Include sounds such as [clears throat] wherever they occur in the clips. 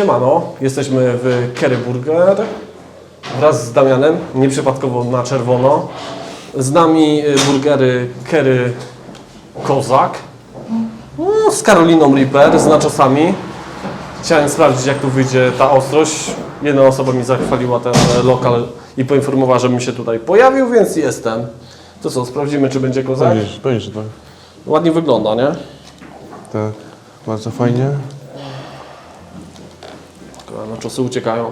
Siemano, jesteśmy w Kerry Burger wraz z Damianem, nieprzypadkowo na czerwono. Z nami y, burgery Kerry Kozak no, z Karoliną Reaper, z naczosami. Chciałem sprawdzić jak tu wyjdzie ta ostrość. Jedna osoba mi zachwaliła ten e, lokal i poinformowała, żebym się tutaj pojawił, więc jestem. To co, sprawdzimy czy będzie kozak? Powiedzieć, powiedzieć, że tak. Ładnie wygląda, nie? Tak, bardzo fajnie. Tylko Naczosy uciekają.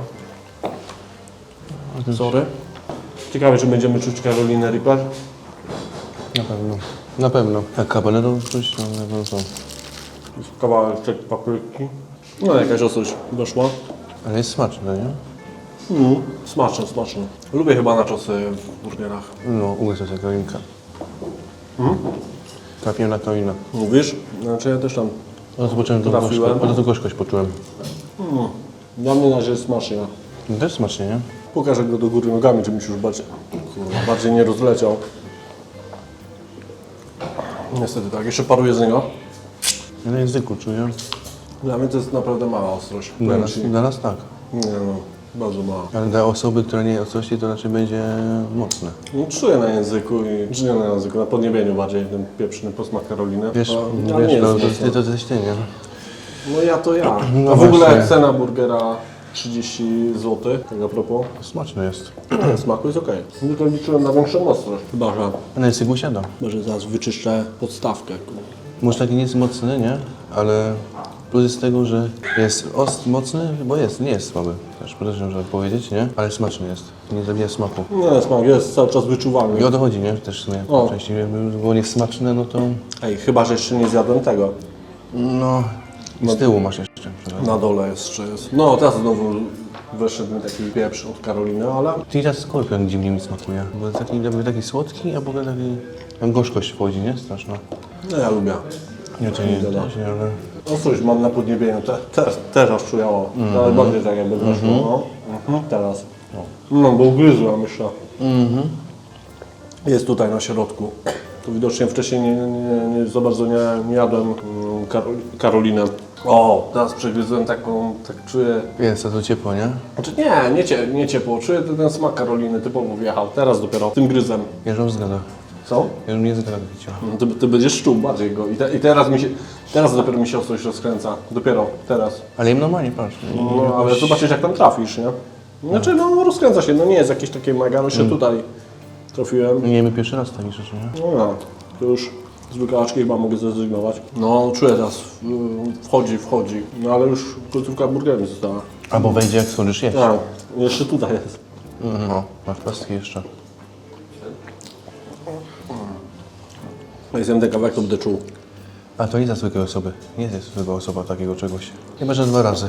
Sorry. Ciekawe, czy będziemy czuć Karolinę Reaper. Na pewno. Na pewno. Jak kabaneto coś, no na pewno są. Kawałek tej papryki. No jakaś ostrość doszła. Ale jest smaczne, nie? Mm. Smaczne, smaczne. Lubię chyba naczosy w burgerach. No, ugryzę tę karolinkę. Trafiłem na karolinę. Mówisz? Znaczy ja też tam. No, zobaczyłem tą Trafiłem. gorzkość, bardzo gorzkość poczułem. Dla mnie na razie jest smacznie. No, też smacznie, nie? Pokażę go do góry nogami, żebym się już bardziej, kurwa, bardziej nie rozleciał. Niestety tak, jeszcze paruje z niego. Ja na języku czuję. Dla mnie to jest naprawdę mała ostrość. Dla Powiem nas, ci. dla nas tak. Nie no, bardzo mała. Ale dla osoby, która nie je ostrości, to raczej będzie mocne. No, czuję na języku i nie na języku, na podniebieniu bardziej ten pieprzny posmak Karoliny. Wiesz, A, no, ale nie wiesz, jest no, to, mocno. to jesteś ty, nie? No ja to ja. No A w ogóle właśnie. cena burgera 30 zł, tak a propos. Smaczne jest. [clears throat] Smaku jest okej. Tylko liczyłem na większą ostrość. Chyba, że, A na języku siada. chyba, że zaraz wyczyszczę podstawkę. Może taki nie jest mocny, nie? Ale plus jest tego, że jest ost mocny, bo jest, nie jest słaby. Też proszę, żeby powiedzieć, nie? Ale smaczny jest. Nie zabija smaku. Nie, smak jest cały czas wyczuwalny. I o to chodzi, nie? Też w sumie. O. Częściej, jakby było niesmaczne, no to... Ej, chyba, że jeszcze nie zjadłem tego. No... I z tyłu masz jeszcze. przepraszam. Na dole jeszcze jest. No, teraz znowu wyszedł mi taki pieprz od Karoliny, ale teraz skorpion dziwnie mi smakuje. Bo jest taki, jakby taki słodki, a w ogóle taki... Tam gorzkość wchodzi, nie? Straszna. no, ja lubię. Nie, to nie jest, Widzę, nie, ale... Ostrość mam na podniebieniu, te, te, teraz czujało. Ale bardziej tak jakby weszło, no. Mhm. Teraz. No, bo ugryzłem jeszcze. Jest tutaj na środku. Tu widocznie wcześniej nie, nie, nie, za bardzo nie, nie jadłem mm, Karol, Karolinę. O, teraz przegryzłem taką, tak czuję... Jest, a to ciepło, nie? Znaczy nie, nie, cie, nie ciepło, czuję ten, ten smak Karoliny typowo wjechał. Teraz dopiero, tym gryzem. Ja już zgada. Co? Ja już nie zgada cię. No, Ty, ty będziesz czuł bardziej go. I, te, I teraz mi się, teraz dopiero mi się ostrość rozkręca. Dopiero, teraz. Ale im normalnie, patrz. No, ale zobaczysz jak tam trafisz, nie? Znaczy, no rozkręca się, no nie jest jakieś takie mega, no się tutaj trafiłem. Nie my pierwszy raz takie rzeczy, nie? No to już z wykałaczki chyba mogę zrezygnować. No, czuję teraz, y, wchodzi, wchodzi. No ale już końcówka burgerem została. Albo wejdzie jak skończysz jeść. Tak, jeszcze tutaj jest. No, masz pastki jeszcze. Jak zjem ten kawałek, to będę czuł. A to nie dla zwykłej osoby. Nie jest zwykła osoba takiego czegoś. Chyba, że dwa razy.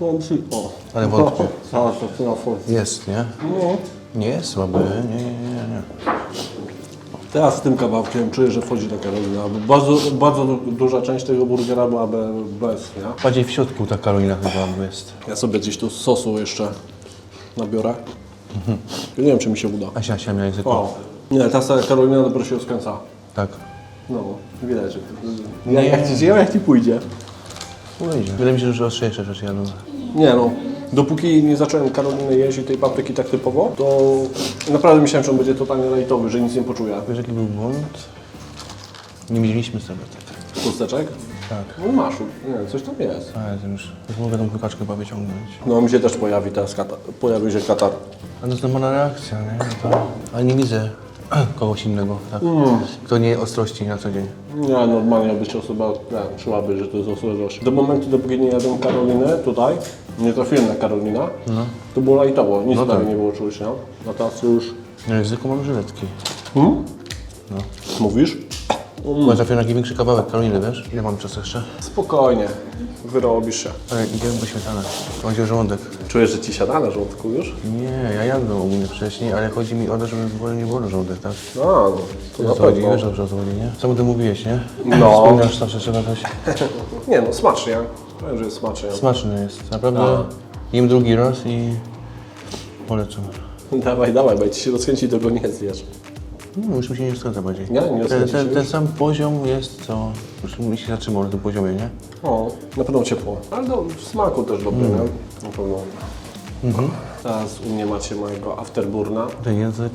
No, przy- o. Ale wątpię. [laughs] To forcy. Jest, nie? No. Nie jest słaby, nie, nie, nie, nie. Teraz z tym kawałkiem czuję, że wchodzi ta Karolina. Bardzo, bardzo du- duża część tego burgera byłaby bez, nie? Bardziej w środku ta Karolina chyba jest. Ja sobie gdzieś tu sosu jeszcze nabiorę. Nie wiem, czy mi się uda. Asia, Asia miała języku. O. Nie, ta Karolina dopiero się rozkręca. Tak. No, widać, że... Jak ci zjem, jak ci pójdzie. Wyjdzie. Wydaje mi się, że ostrzejsze rzeczy jadą. Nie no, dopóki nie zacząłem Karoliny jeść i tej papryki tak typowo, to naprawdę myślałem, że on będzie totalnie lajtowy, że nic nie poczuję. Wiesz jaki był błąd? Nie mieliśmy sobie tak. Chusteczek? Tak. No masz, nie, coś tam jest. Ale to już, już mogę tą wykaczkę chyba wyciągnąć. No mi się też pojawi teraz katar, pojawił się katar. A to jest normalna reakcja, nie? No To... Ale nie widzę [clears throat] kogoś innego, tak? Kto nie ostrości na co dzień. Nie, normalnie być osoba, nie, czułaby, że to jest ostrożność. Do momentu, dopóki nie jadłem Karoliny tutaj, nie trafiłem na Karolinę, to było lajtowo, nic No prawie tak. nie było czuć, nie? A teraz już... Na języku mam żyletki. Hmm? Mówisz? Bo trafię na taki większy kawałek Karoliny, wiesz? Ile mam czasu jeszcze? Spokojnie, wyrobisz się. Ale idziemy po śmietanę. Chodzi o żołądek. Czujesz, że ci siada na żołądku już? Nie, ja jadłem ogólnie wcześniej, ale chodzi mi o to, żeby w ogóle nie było żołądek, tak? A, no, to na chodzi, pewno. wiesz dobrze o co chodzi, nie? Co mu ty mówiłeś, nie? No. Wspomniałeś zawsze trzeba coś. [laughs] Nie no, smacznie. Powiem, że jest smacznie. Smaczny jest, naprawdę. Jem drugi raz i polecam. Dawaj, dawaj, bo ci się rozkręci, to go nie zjesz. No, już mi się nie zgadza bardziej. Nie? Nie ten, ten, ten sam poziom jest, co... Już mi się zatrzymał na tym poziomie, nie? O, na pewno ciepło. Ale do, w smaku też dobry, Mm. nie? Na pewno. Mhm. Teraz u mnie macie mojego afterburna. Ten język...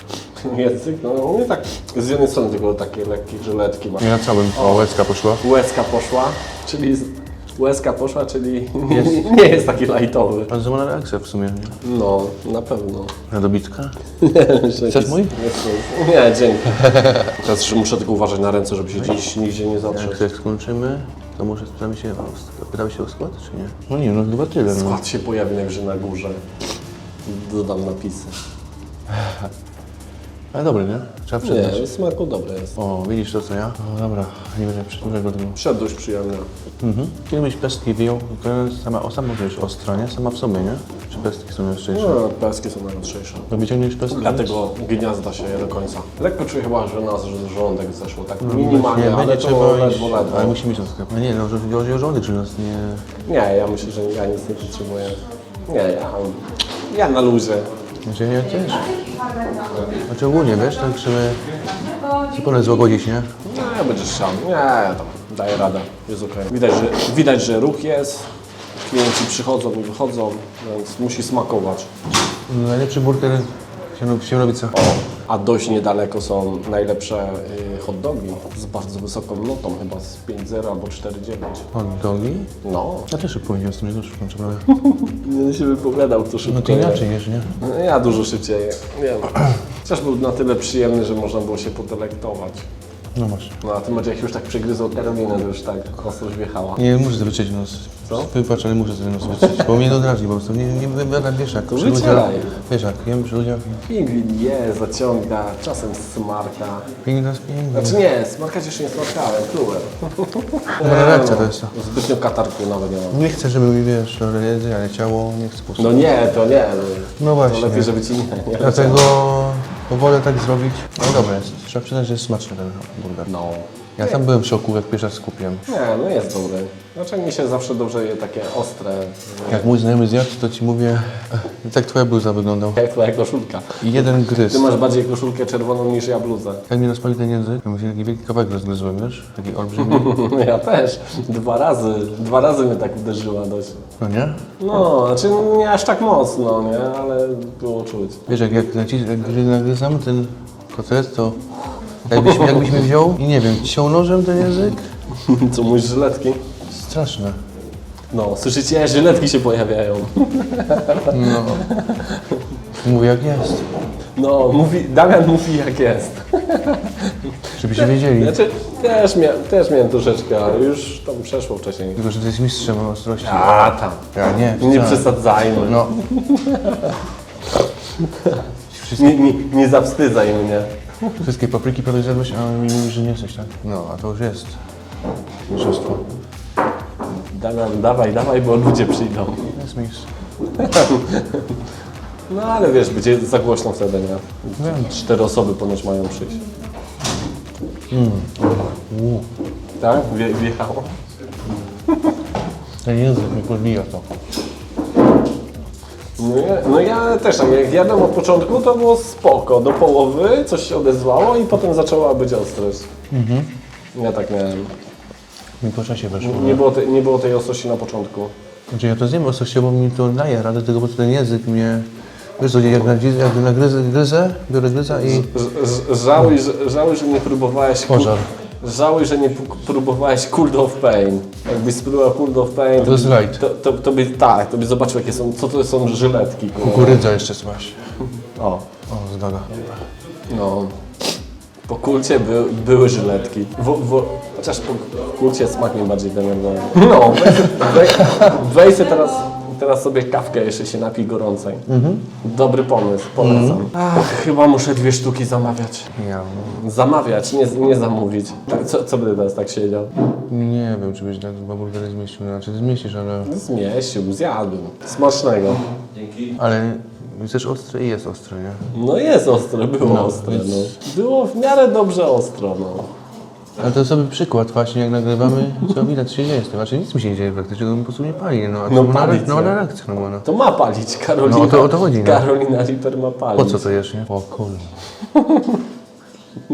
[laughs] Język, no u mnie tak z jednej strony tylko takie lekkie żyletki ma. Nie na całym. O, łezka poszła. Łezka poszła, czyli z... łezka poszła, czyli [laughs] nie, nie jest taki lajtowy. Ale zła reakcja w sumie, nie? No, na pewno. Na dobitka? [laughs] Chcesz mój? Nie, dzięki. [laughs] Teraz muszę tylko uważać na ręce, żeby się gdzieś nigdzie nie zatrzeć. Jak coś skończymy, to może spytamy się o, pytamy się o skład, czy nie? No nie, no chyba tyle, no. Skład się pojawi najwyżej na górze. Dodam napisy. Ale dobry, nie? Trzeba przyznać. Nie, smaku dobre jest. O, widzisz to co ja? No dobra, nie będę przedłużać do tego. Przed dość przyjemne. Mhm. Kiedyś pestki wyjął, to jest sama, o, sama ostra, nie? Sama w sobie, nie? Czy pestki są ostrzejsze? No, peskie są najostrzejsze. No wyciągniesz pestki? Dlatego gniazda się je do końca. Lekko czuję chyba, że nas że żołądek zeszło, tak Nie, minimalnie, ale będzie to trzeba iść, ledwo, ledwo. ale musi mieć to sklep. No nie, no, że chodzi o żołądek, że nas nie... Nie, ja myślę, że ja nic nie potrzebuję. Nie, ja, ja na luzie. Znaczy ja też. Znaczy ogólnie, wiesz, tak, żeby... Zupełnie złagodzić, nie? Nie, będziesz chciał. Nie, tam daję radę, jest okej. Widać, że, widać, że ruch jest, klienci przychodzą i wychodzą, więc musi smakować. No, Najlepszy burger się, się robi co? O, a dość niedaleko są najlepsze y, hot dogi z bardzo wysoką notą, chyba z 5.0 albo 4.9. Hot dogi? No, Ja też powiedziałem z tym, że szukam, co prawda. [laughs] nie się wypowiadał, to szybko No to inaczej jesz, nie? Ja dużo szybciej, wiem. Chociaż był na tyle przyjemny, że można było się podelektować. No masz. No a ty Maciek jak już tak przegryzł Karolinę, to już tak ostrość wjechała. Nie, muszę wyczyć nos. Co? Ale muszę sobie nos wyczyć, bo mnie odrazi po prostu. Nie, nie wypowiadam, wiesz jak. To przy ludziach- wycieraj. Wiesz jak, jem przy ludziach. Pingwin je, zaciąga, czasem smarka. Piękna jest piękna. Znaczy nie, smarkać jeszcze nie smarkałem, plułem. [laughs] Dobra reakcja to jest to. Zbytnio katarku nawet nie mam. Nie chcę, żeby mi, wiesz, ale jedzenie, ale ciało nie chcę po prostu. No nie, to nie. No właśnie. To lepiej, żeby ci nie, nie Dlatego wolę tak zrobić. No dobra jest. Trzeba przyznać, że jest smaczny ten burger. No. Ja tam byłem w szoku, jak pierwszy raz skupiłem. Nie, no jest dobry. Znaczy mi się zawsze dobrze je takie ostre, Jak mój znajomy zjadł, to ci mówię, tak twoja bluza wyglądał. jak twoja koszulka. I jeden gryz. Ty masz bardziej koszulkę czerwoną niż ja bluzę. Jak mnie naspali ten język, to się taki wielki kawałek rozgryzłem, wiesz? Taki olbrzymi. [laughs] Ja też. Dwa razy, dwa razy mnie tak uderzyła dość. No nie? No, znaczy nie aż tak mocno, nie? Ale było czuć. Wiesz, jak, jak, nacis, jak gry- nagryzam ten kotlet, to jakbyś, jakbyś mi wziął i nie wiem, ciął nożem ten język, [laughs] Co, mój żyletki? straszne. No, słyszycie? Żyletki się pojawiają. No. Mówię jak jest, No, mówi, Damian mówi jak jest. żebyście wiedzieli. Znaczy, też, mia, też miałem troszeczkę, ale już tam przeszło wcześniej. Tylko, że to jest mistrzem ostrości. A, tam. Ja nie, Nie wcale. przesadzajmy. No. [laughs] Nie, nie, nie zawstydzaj mnie. Wszystkie papryki prawie zjadłeś, a mi mówisz, że nie jesteś, tak? No, a to już jest mistrzostwo. Damian, dawaj, dawaj, bo ludzie przyjdą. Jest mistrz. [laughs] No ale wiesz, będzie za głośno wtedy, nie? Wiem. Cztery osoby ponoć mają przyjść. Uuu, Tak? Wje, wjechało? ten język mi podbija to. No ja, no ja też jak jadłem od początku, to było spoko. Do połowy coś się odezwało i potem zaczęła być ostrość. Ja tak miałem. Mi po czasie weszło. Nie było, te, nie było tej ostrości na początku. Znaczy ja to zjem ostrością, bo mi to daje radę, tylko po prostu ten język mnie... Wiesz co, jak, nagryzę, jak nagryzę, gryzę, biorę gryza i... Ż, ż, żałuj, że, żałuj, że nie próbowałeś... ku- Pożar. Żałuj, że nie próbowałeś Cold of Pain. Jakbyś spróbował Cold of Pain, To by- light. To, to, to by, tak, to by zobaczył, jakie są, co to są żyletki. Kukurydza jeszcze smaś. O, O, zdaga. no. Po kulcie by, były żyletki. W, w, chociaż po kulcie smak mi bardziej denerwował. [laughs] No, sobie teraz, teraz sobie kawkę jeszcze się napij gorącej. Dobry pomysł, polecam. Ach, chyba muszę dwie sztuki zamawiać. Ja Zamawiać, nie, nie zamówić. Tak, co, co by teraz tak siedział? nie wiem, czy byś tak dwa burgery zmieścił. Znaczy ty zmieścisz, ale... Zmieścił, zjadłem. Smacznego. Ale też ostry i jest ostry, nie? No jest ostre, było No, ostre. więc- No. Było w miarę dobrze ostro, no. Ale to sobie przykład właśnie, jak nagrywamy, co widać się dzieje z tym. Znaczy nic mi się nie dzieje praktycznie, to po prostu nie pali, no. A No ma palić, no, nie? na reakcję, no, bo no. To ma palić, Karolina. No, o to- o to chodzi, no. Karolina Riper ma palić. Po co to jesz, nie? O kurde.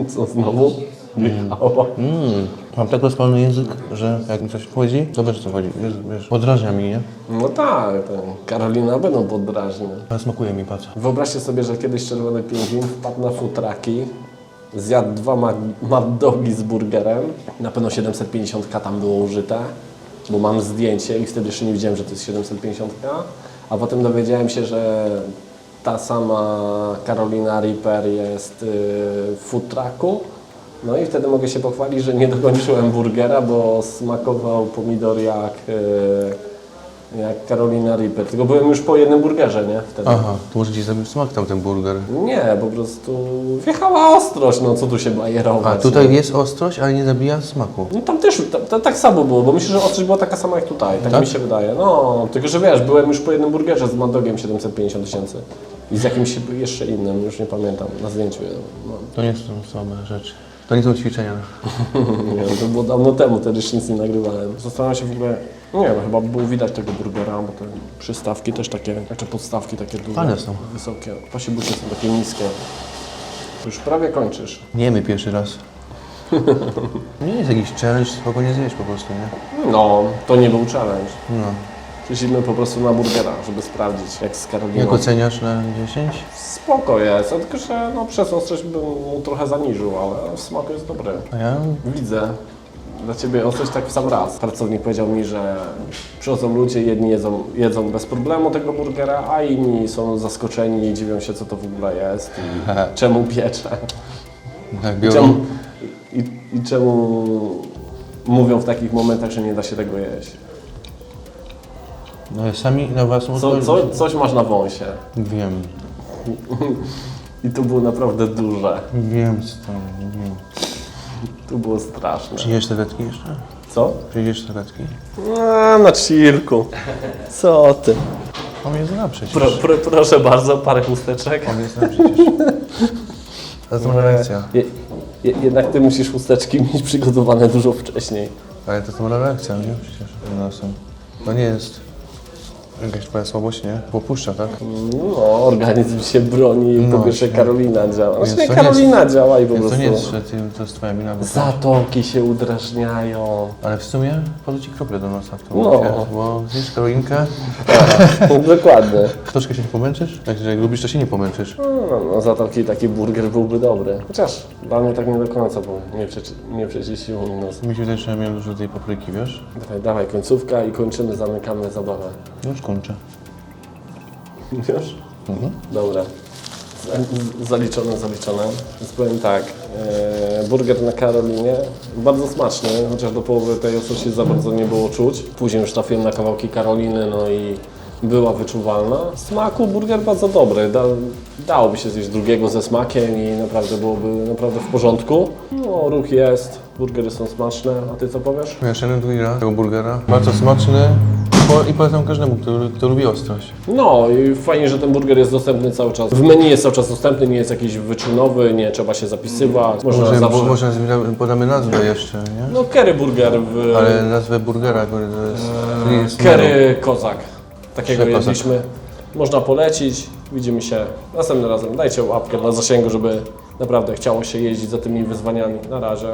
Co znowu? Michała. Mmm, mam tak rozpalony język, że jak mi coś wchodzi, to wiesz co chodzi, wiesz, wiesz, podrażnia mi, nie? No tak, to Karolina będą poddrażnie. Ale smakuje mi, patrz. Wyobraźcie sobie, że kiedyś czerwony pingwin wpadł na futraki, zjadł dwa ma- mad dogi z burgerem. Na pewno 750k tam było użyte, bo mam zdjęcie i wtedy jeszcze nie wiedziałem, że to jest 750k. A potem dowiedziałem się, że ta sama Carolina Reaper jest yy, w food trucku. No i wtedy mogę się pochwalić, że nie dokończyłem burgera, bo smakował pomidor jak, yy, jak Carolina Reaper. Tylko byłem już po jednym burgerze, nie? Wtedy. Aha, to może ci zabił smak tam ten burger. Nie, po prostu wjechała ostrość, no co tu się bajerować. A tutaj nie? jest ostrość, ale nie zabija smaku. No tam też, tam, tam, tak samo było, bo myślę, że ostrość była taka sama jak tutaj, tak, Tak? mi się wydaje. No, tylko że wiesz, byłem już po jednym burgerze z mandogiem 750 tysięcy i z jakimś jeszcze innym, już nie pamiętam, na zdjęciu. No. To nie są słabe rzeczy. To nie są ćwiczenia. [laughs] Nie to było dawno temu, wtedy już nic nie nagrywałem. Zastanawiam się w ogóle, nie wiem, chyba było widać tego burgera, bo te przystawki też takie, znaczy podstawki takie duże, Fajne są. wysokie, pasibucie są takie niskie. Już prawie kończysz. Nie my pierwszy raz. [laughs] Nie jest jakiś challenge, spokojnie zjeść po prostu, nie? No, to nie był challenge. No. Przyszliśmy po prostu na burgera, żeby sprawdzić, jak z Karoliną. Jak oceniasz na 10? Spoko jest, tylko że no, przez ostrość bym mu trochę zaniżył, ale w smaku jest dobry. A ja? Widzę. Dla Ciebie ostrość tak w sam raz. Pracownik powiedział mi, że przychodzą ludzie, jedni jedzą, jedzą bez problemu tego burgera, a inni są zaskoczeni i dziwią się, co to w ogóle jest i [laughs] czemu piecze. Tak, I czemu, i, I czemu mówią w takich momentach, że nie da się tego jeść. No, sami na własną Co, co, coś masz na wąsie. Wiem. [laughs] I to było naprawdę duże. Wiem, co tam, wiem. To było straszne. Przyjdziesz tabletki jeszcze? Co? Przyjdziesz tabletki? A, na chillku. Co ty? On jest zna przecież. Pro, pro, proszę bardzo, parę chusteczek. On jest zna przecież. To jest. Je, je, jednak ty musisz chusteczki mieć przygotowane dużo wcześniej. Ale to jest reakcja, nie? Przecież. No, nie jest jakaś twoja słabość, nie? Popuszcza, tak? No, organizm się broni i No, po pierwsze. Karolina działa. Więc Właśnie to nie Karolina działa i po Więc to prostu nie jest, że ty, to jest twoja wina, bo zatoki się udrażniają. Ale w sumie padł ci krople do nosa w tym No. momencie, bo zjesz Karolinkę, Dokładnie. troszkę się nie pomęczysz, także jak lubisz, to się nie pomęczysz. No, no, zatoki taki burger byłby dobry. Chociaż dla mnie tak nie do końca, bo nie, przeczy, nie przeczyściło mi nos. Mi się wydaje, że miałem dużo tej papryki, wiesz? Dawaj, dawaj, końcówka i kończymy, zamykamy zabawę. Już kończę. Już? Mhm. Dobra. Z- z- Zaliczone, zaliczone. Więc powiem tak, e, burger na Karolinie, bardzo smaczny, chociaż do połowy tej osości za bardzo nie było czuć. Później już trafiłem na kawałki Karoliny, no i była wyczuwalna. W Smaku burger bardzo dobry, da, dałoby się zjeść drugiego ze smakiem i naprawdę byłoby naprawdę w porządku. No, ruch jest, burgery są smaczne, a Ty co powiesz? Jeszcze jeden drugi raz tego burgera. Bardzo smaczny Po- i polecam każdemu, kto, kto lubi ostrość. No i fajnie, że ten burger jest dostępny cały czas. W menu jest cały czas dostępny, nie jest jakiś wyczynowy, nie trzeba się zapisywać. Można Może, zawsze... bo, może nazwi- podamy nazwę jeszcze, nie? No Kerry Burger w Ale nazwę burgera, który to jest... który jest Kerry Kozak. Takiego Kozak. jedliśmy. Można polecić. Widzimy się następnym razem. Dajcie łapkę dla zasięgu, żeby naprawdę chciało się jeździć za tymi wyzwaniami. Na razie.